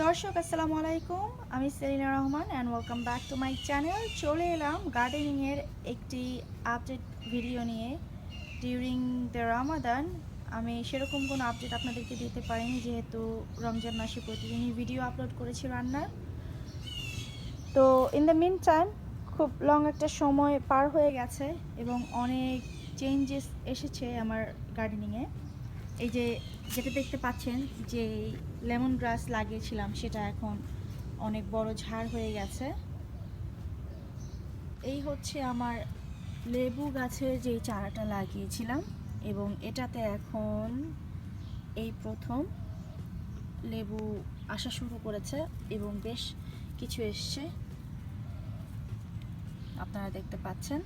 দর্শক, আসসালামু আলাইকুম। আমি Selina Rahman and welcome back to my channel চলে এলাম গার্ডেনিংয়ের একটি আপডেট ভিডিও নিয়ে। ডিউরিং দ্য রামাদান আমি সেরকম কোনো আপডেট আপনাদেরকে দিতে পারিনি, যেহেতু রমজান মাসে প্রতিদিনই ভিডিও আপলোড করেছি রান্নার। তো ইন দ্য মিন টাইম খুব লং একটা সময় পার হয়ে গেছে এবং অনেক চেঞ্জেস এসেছে আমার গার্ডেনিংয়ে এই যে যেটা দেখতে পাচ্ছেন, যে লেমন গ্রাস লাগিয়েছিলাম, সেটা এখন অনেক বড় ঝাড় হয়ে গেছে। এই হচ্ছে আমার লেবু গাছের যে চারাটা লাগিয়েছিলাম, এবং এটাতে এখন এই প্রথম লেবু আসা শুরু করেছে, এবং বেশ কিছু এসছে। আপনারা দেখতে পাচ্ছেন।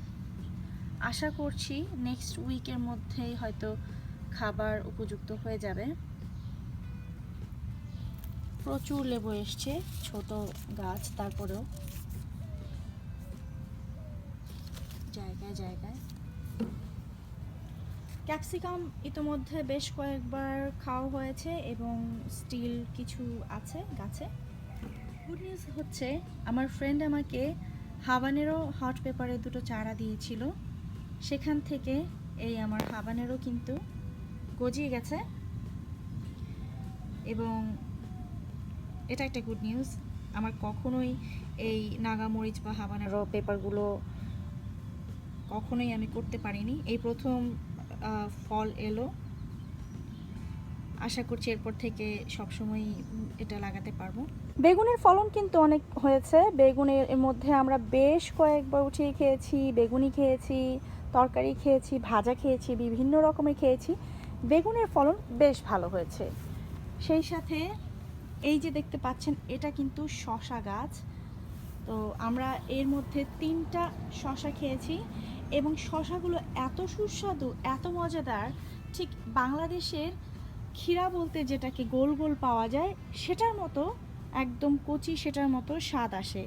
আশা করছি নেক্সট উইকের মধ্যেই হয়তো খাবার উপযুক্ত হয়ে যাবে। প্রচুর লেবু এসছে, ছোট গাছ, তারপরেও। জায়গায় জায়গায়। ক্যাপসিকাম ইতোমধ্যে বেশ কয়েকবার খাওয়া হয়েছে এবং স্টিল কিছু আছে গাছে। গুড নিউজ হচ্ছে, আমার ফ্রেন্ড আমাকে হাবানেরও হট পেপারে দুটো চারা দিয়েছিল। সেখান থেকে এই আমার হাবানেরও কিন্তু গজিয়ে গেছে। এবং এটা একটা গুড নিউজ আমার কখনোই এই নাগামরিচ বা হাবানেরো পেপারগুলো কখনোই আমি করতে পারিনি। এই প্রথম ফল এলো। আশা করছি এরপর থেকে সবসময় এটা লাগাতে পারব। বেগুনের ফলন কিন্তু অনেক হয়েছে। বেগুনের মধ্যে আমরা বেশ কয়েকবার উঠিয়ে খেয়েছি, বেগুনি খেয়েছি তরকারি খেয়েছি, ভাজা খেয়েছি, বিভিন্ন রকমের খেয়েছি। বেগুনের ফলন বেশ ভালো হয়েছে। সেই সাথে এই যে দেখতে পাচ্ছেন, এটা কিন্তু শশা গাছ। তো আমরা এর মধ্যে তিনটা শশা খেয়েছি এবং শশাগুলো এত সুস্বাদু, এত মজাদার, ঠিক বাংলাদেশের ক্ষীরা বলতে যেটাকে গোল গোল পাওয়া যায়, সেটার মতো, একদম কচি সেটার মতো স্বাদ আসে।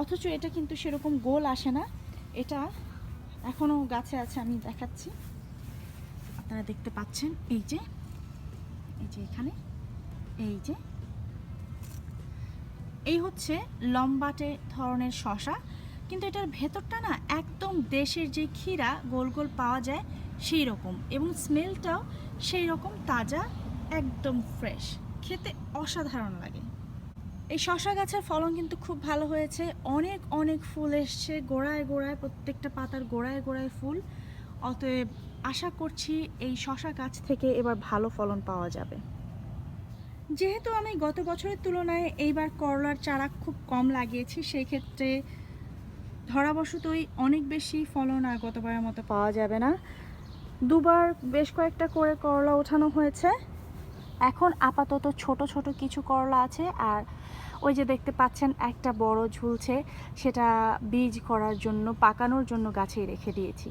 অথচ এটা কিন্তু সেরকম গোল আসে না। এটা এখনও গাছে আছে, আমি দেখাচ্ছি। আপনারা দেখতে পাচ্ছেন, এই যে এই যে এখানে, এই যে। এই হচ্ছে লম্বাটে ধরনের শশা, কিন্তু এটার ভেতরটা না একদম দেশের যে ক্ষীরা গোল গোল পাওয়া যায় সেই রকম এবং স্মেলটাও সেই রকম তাজা, একদম ফ্রেশ খেতে অসাধারণ লাগে। এই শশা গাছের ফলন কিন্তু খুব ভালো হয়েছে। অনেক অনেক ফুল এসছে। গোড়ায় গোড়ায়, প্রত্যেকটা পাতার গোড়ায় গোড়ায় ফুল। অতএব আশা করছি এই শশা গাছ থেকে এবার ভালো ফলন পাওয়া যাবে। যেহেতু আমি গত বছরের তুলনায় এইবার করলার চারা খুব কম লাগিয়েছি সেই ক্ষেত্রে ধরাবশতই অনেক বেশি ফলন আর গতবারের মতো পাওয়া যাবে না। দুবার বেশ কয়েকটা করে করলা ওঠানো হয়েছে। এখন আপাতত ছোট ছোট কিছু করলা আছে আর ওই যে দেখতে পাচ্ছেন একটা বড় ঝুলছে, সেটা বীজ করার জন্য, পাকানোর জন্য গাছেই রেখে দিয়েছি।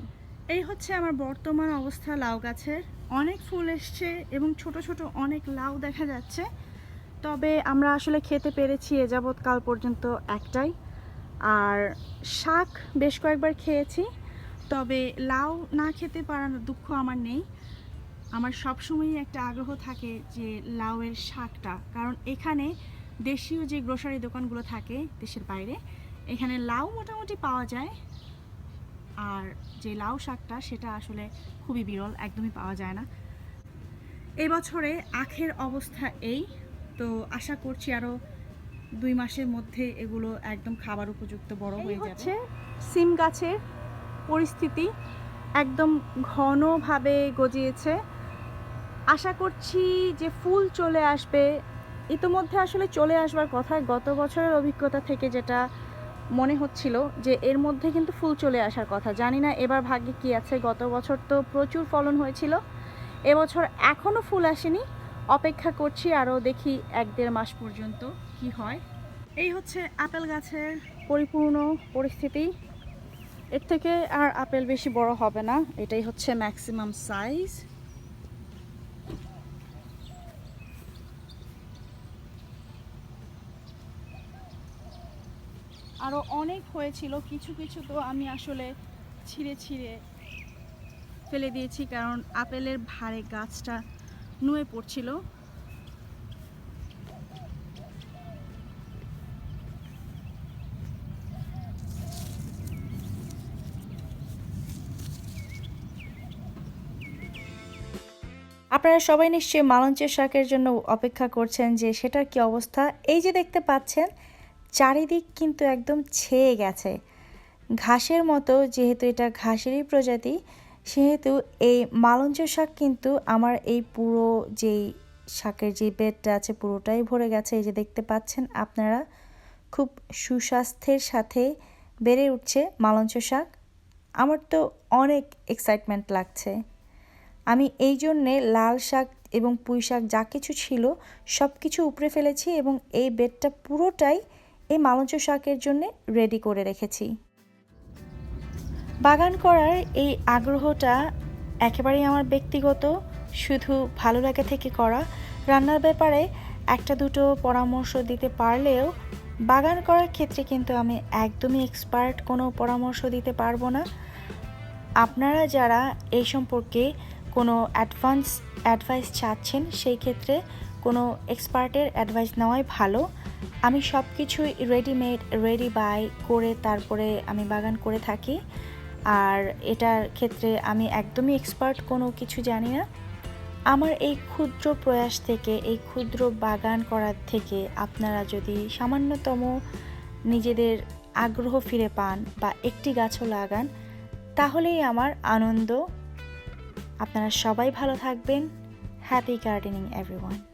এই হচ্ছে আমার বর্তমান অবস্থা লাউ গাছের। অনেক ফুল এসছে এবং ছোট ছোট অনেক লাউ দেখা যাচ্ছে। তবে আমরা আসলে খেতে পেরেছি এ যাবৎ কাল পর্যন্ত একটাই। আর শাক বেশ কয়েকবার খেয়েছি, তবে লাউ না খেতে পারার দুঃখ আমার নেই। আমার সবসময়ই একটা আগ্রহ থাকে যে লাউয়ের শাকটা। কারণ এখানে দেশীয় যে গ্রোসারি দোকানগুলো থাকে দেশের বাইরে এখানে লাউ মোটামুটি পাওয়া যায়। আর যে লাউ শাকটা সেটা আসলে খুবই বিরল একদমই পাওয়া যায় না। এবছরে আখের অবস্থা এই। তো আশা করছি আরও দুই মাসের মধ্যে এগুলো একদম খাবার উপযুক্ত বড় হয়ে যাচ্ছে সিম গাছের পরিস্থিতি। একদম ঘনভাবে গজিয়েছে। আশা করছি যে ফুল চলে আসবে। ইতোমধ্যে আসলে চলে আসবার কথা গত বছরের অভিজ্ঞতা থেকে যেটা মনে হচ্ছিল যে এর মধ্যে কিন্তু ফুল চলে আসার কথা। জানি না এবার ভাগ্যে কি আছে, গত বছর তো প্রচুর ফলন হয়েছিল। এবছর এখনও ফুল আসেনি। অপেক্ষা করছি আরও দেখি এক দেড় মাস পর্যন্ত কি হয়। এই হচ্ছে আপেল গাছের পরিপূর্ণ পরিস্থিতি। এর থেকে আর আপেল বেশি বড় হবে না। এটাই হচ্ছে ম্যাক্সিমাম সাইজ আরও অনেক হয়েছিল। কিছু কিছু তো আমি আসলে ছিঁড়ে ছিঁড়ে ফেলে দিয়েছি, কারণ আপেলের ভারে গাছটা নুয়ে পড়ছিল। আপনারা সবাই নিশ্চয়ই মালঞ্চের শাকের জন্য অপেক্ষা করছেন যে সেটার কি অবস্থা। এই যে দেখতে পাচ্ছেন চারিদিক কিন্তু একদম ছেয়ে গেছে। ঘাসের মতো, যেহেতু এটা ঘাসেরই প্রজাতি, সেহেতু এই মালঞ্চ শাক কিন্তু আমার এই পুরো যেই শাকের যে বেডটা আছে পুরোটাই ভরে গেছে। এই যে দেখতে পাচ্ছেন আপনারা, খুব সুস্বাস্থ্যের সাথে বেড়ে উঠছে মালঞ্চ শাক। আমার তো অনেক এক্সাইটমেন্ট লাগছে। আমি এই জন্যে লাল শাক এবং পুঁই শাক যা কিছু ছিল সব কিছু উপড়ে ফেলেছি এবং এই বেডটা পুরোটাই এই মালঞ্চ শাকের জন্যে রেডি করে রেখেছি। বাগান করার এই আগ্রহটা একেবারেই আমার ব্যক্তিগত, শুধু ভালো লাগা থেকে করা। রান্নার ব্যাপারে একটা দুটো পরামর্শ দিতে পারলেও বাগান করার ক্ষেত্রে কিন্তু আমি একদমই এক্সপার্ট কোনো পরামর্শ দিতে পারব না। আপনারা যারা এই সম্পর্কে কোনো অ্যাডভান্স অ্যাডভাইস চাচ্ছেন, সেই ক্ষেত্রে কোনো এক্সপার্টের অ্যাডভাইস নেওয়াই ভালো। আমি সব কিছুই রেডিমেড, রেডি বাই করে তারপরে আমি বাগান করে থাকি। আর এটার ক্ষেত্রে আমি একদমই এক্সপার্ট কোনো কিছু জানি না। আমার এই ক্ষুদ্র প্রয়াস থেকে, এই ক্ষুদ্র বাগান করার থেকে আপনারা যদি সামান্যতম নিজেদের আগ্রহ ফিরে পান বা একটি গাছও লাগান, তাহলেই আমার আনন্দ। আপনারা সবাই ভালো থাকবেন। Happy gardening everyone